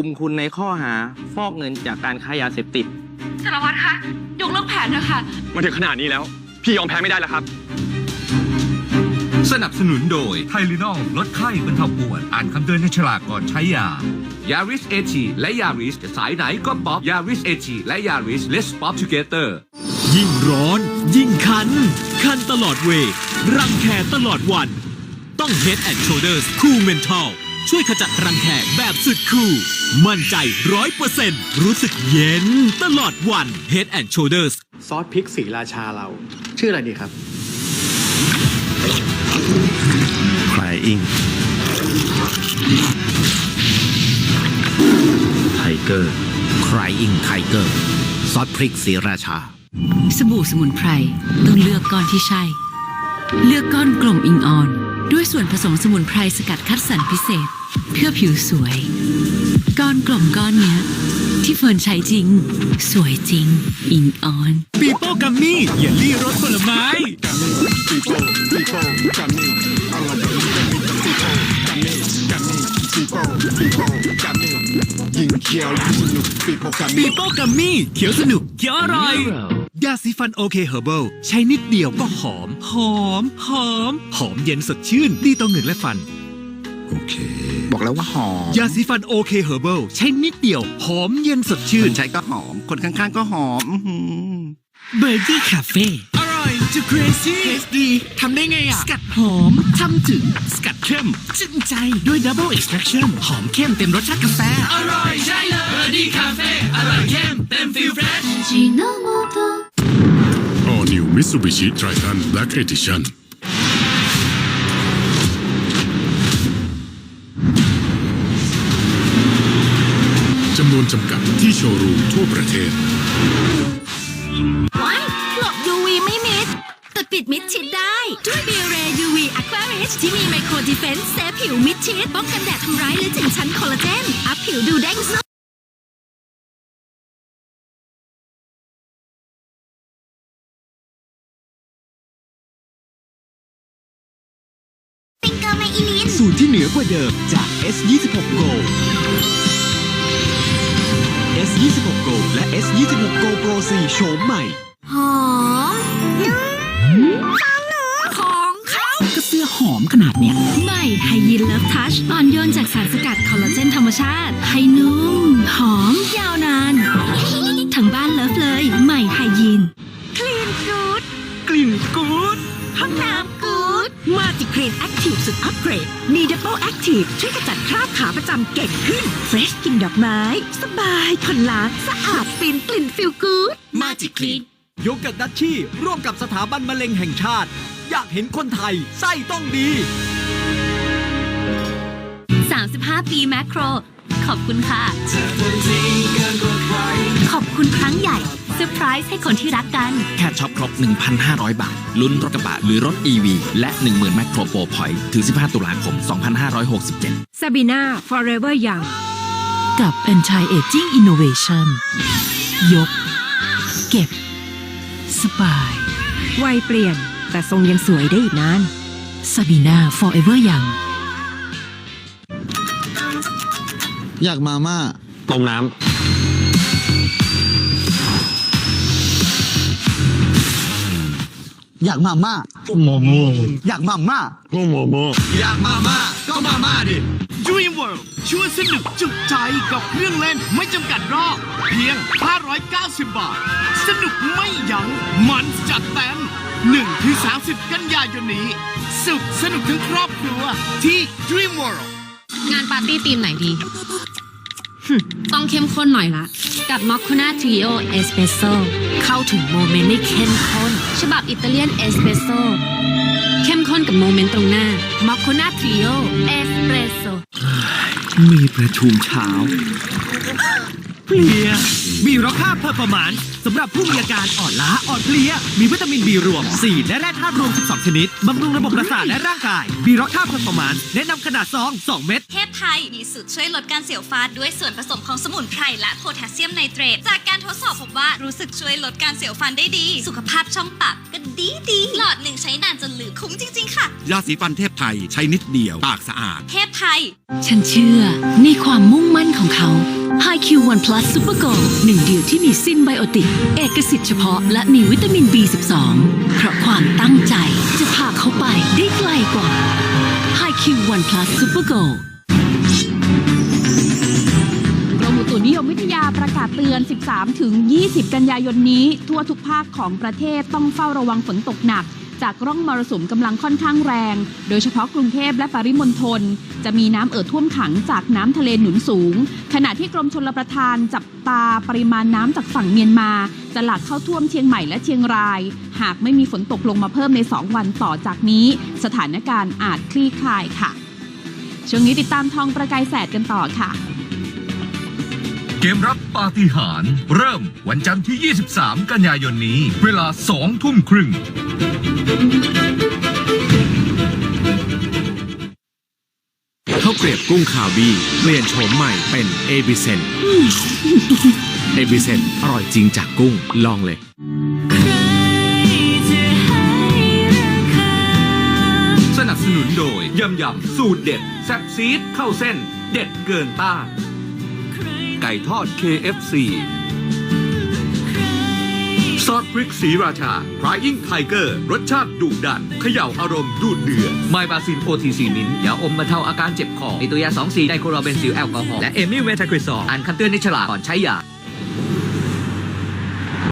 คุมคุณในข้อหาฟอกเงินจากการค้ายาเสพติด สารวัตรคะยกเลิกแผนเถอะค่ะ มาถึงขนาดนี้แล้ว พี่ยอมแพ้ไม่ได้แล้วครับ สนับสนุนโดยไทลินอลลดไข้บรรเทาปวด อ่านคำเตือนในฉลากก่อนใช้ยายาริสเอชีและยาริสจะสายไหนก็ป๊อปยาริสเอชีและยาริส let's pop together ยิ่งร้อน ยิ่งคัน คันตลอดเวย์รังแคตลอดวัน ต้อง Head and Shoulders Cool Mental ช่วยขจัดรังแคแบบสุดคูลมั่นใจร้อยเปอร์เซ็นต์รู้สึกเย็นตลอดวัน Head and Shoulders ซอสพริกสีราชาเรา ชื่ออะไรดีครับ Crying Tiger Crying Tiger ซอสพริกสีราชา สบู่สมุนไพรต้องเลือกก้อนที่ใช่ เลือกก้อนกลมอิงออน ด้วยส่วนผสมสมุนไพรสกัดคัดสรรพิเศษ เพื่อผิวสวย ก้อนกลมก้อนเนี้ย ที่เฟิร์นใช้จริง สวยจริง อิงออน ปีโป้กัมมี่เยลลี่รสผลไม้ ปีโป้กัมมี่เขียวสนุกเขียวอร่อย ยาสีฟันโอเคเฮอร์เบิลใช้นิดเดียวก็หอม หอม หอม หอมเย็นสดชื่น ดีต่อเหงือกและฟัน โอเค บอกแล้วว่าหอมยาสีฟันโอเคเฮอร์เบิลใช้นิดเดียว หอมเย็นสดชื่คนนใช้ก็หอม คนข้างๆก็หอมอื้อหือเบอร์เกอร์คาเฟ่อร่อยจะ crazy เทสดีทำได้ไงอะ สกัดหอม ทำถึง สกัดเข้มจึ้งใจด้วย double extraction หอมเข้มเต็มรสชาติกาแฟ อร่อยใช่เลยเบอร์ดี้คาเฟ่อร่อยเข้มเต็มฟิลเฟรช All New Mitsubishi Triton Black Edition จำนวนจำกัดที่โชว์รูมทั่วประเทศ ว้ายหลบ UV ไม่มิด แต่ปิดมิดชิดได้ ด้วยเบเร UV Aqua Rich ที่มีไมโครดิเฟนส์เซฟผิวมิดชิด ป้องกันแดดทำร้ายและถึงชั้นคอลลาเจน อัพผิวดูเด้งสด สูตรที่เหนือกว่าเดิมจาก S26 Go S26 Go และ S26 Go Pro 4โฉมใหม่หอมของเขาก็เสื้อหอมขนาดเนี้ย ใหม่ไฮยินเลิฟทัชอ่อนโยนจากสารสกัดคอลลาเจนธรรมชาติให้นุ่ม หอม ยาวนาน ทั้งบ้านเลิฟเลย ใหม่ไฮยิน คลีนกูดกลิ่นกู๊ดห้องน้ำ กูดมาจิคลีนแอคทีฟสุดอัปเกรด มีดับเบิลแอคทีฟช่วยขจัดคราบขาประจำเก่งขึ้นเฟรชกลิ่นดอกไม้ สบายทนล้างสะอาดฟินกลิ่นฟิลกูดมาจิคลีนโยเกิร์ตดัชชี่ร่วมกับสถาบันมะเร็งแห่งชาติ อยากเห็นคนไทยไส้ต้องดี 35 ปีแมคโคร ขอบคุณค่ะ ส์ให้คนที่รักกัน แค่ช็อปครบ 1,500 บาท ลุ้นรถกระบะหรือรถ EV และ 10,000 แมคโครโปรพอยต์ถึง 15 ตุลาคม 2567ซาบีนา forever young กับ Anti Aging Innovation ยก เก็บ สบาย วัยเปลี่ยน แต่ทรงยังสวยได้อีกนานซาบีนา forever young อยากมาม่าต้มน้ อยากมาม่าำโมโมอยากมาม่าโมโมโมอยากมาม่าก็มาม่าดิ Dream World ชวนสนุกจุใจกับเครื่องเล่นไม่จำกัดรอบเพียง 590 บาท สนุกไม่ยัง้งมันจัดเต็ม1ถึง30 กันยายนนี้ สุขสนุกทั้งครอบครัวที่ Dream World งานปาร์ตี้ธีมไหนดีหึต้องเข้มข้นหน่อยละ กับมอคคูน่าทริโอ เอสเปรสโซเข้าถึงโมเมนต์ได้เข้มข้น ฉบับอิตาเลียนเอสเปรสโซเข้มข้นกับโมเมนต์ตรงหน้ามอคโคนาทริโอเอสเปรสโซมีประชุมเช้า เพลียบีร็อกค่าเพอร์ฟอร์มานสำหรับผู้มีอาการอ่อนล้าอ่อนเพลีย มีวิตามินบีรวม 4 และแร่ธาตุรวม 12 ชนิด บำรุงระบบประสาทและร่างกาย บีร็อกค่าเพอร์ฟอร์มานแนะนำขนาดซอง 2 เม็ด เทพไทย มีสูตรช่วยลดการเสียวฟันด้วยส่วนผสมของสมุนไพรและโพแทสเซียมไนเตรต จากการทดสอบพบว่ารู้สึกช่วยลดการเสียวฟันได้ดี สุขภาพช่องปากก็ดีดีหลอดหนึ่งใช้นานจนลืมคุ้มจริง ๆ ค่ะ ยาสีฟันเทพไทยใช้นิดเดียวปากสะอาด เทพไทย ฉันเชื่อในความมุ่งมั่นของเขา HiQ One Plus Super Gold หนึ่งเดียวที่มีซินไบโอติก เอกสิทธิ์เฉพาะและมีวิตามิน B12 เพราะความตั้งใจจะพาเขาไปได้ไกลกว่า HiQ One Plus Super Gold กรมอุตุนิยมวิทยาประกาศเตือน 13 ถึง 20 กันยายนนี้ ทั่วทุกภาคของประเทศต้องเฝ้าระวังฝนตกหนัก จากร่องมรสุมกำลังค่อนข้างแรง โดยเฉพาะกรุงเทพและปริมณฑลจะมีน้ำเอ่อท่วมขังจากน้ำทะเลหนุนสูง ขณะที่กรมชลประทานจับตาปริมาณน้ำจากฝั่งเมียนมา จะหลากเข้าท่วมเชียงใหม่และเชียงราย หากไม่มีฝนตกลงมาเพิ่มใน 2 วันต่อจากนี้ สถานการณ์อาจคลี่คลายค่ะ ช่วงนี้ติดตามทองประกายแสดกันต่อค่ะ เกมรับปาฏิหาริย์เริ่มวันจันทร์ที่ 23 กันยายนนี้ เวลา 2 ทุ่มครึ่ง ข้าวเกรียบกุ้งคาวีเปลี่ยนโฉมใหม่เป็นเอบิเซนเอบิเซนอร่อยจริงจากกุ้งลองเลย สนับสนุนโดยยำยำสูตรเด็ดแซ่บซีดเข้าเส้น เด็ดเกินต้าน ไก่ทอด KFC ซอสพริกสีราชา Crying Tiger รสชาติดุดันเขย่าอารมณ์ดูดเดือดไมบาซินโอทีซีมินยาอมบรรเทาอาการเจ็บคอมีตัวยา2 4ไดโครเบนซิลแอลกอฮอล์และเอมิเมทาคริซอลอ่านคำเตือนในฉลากก่อนใช้ยา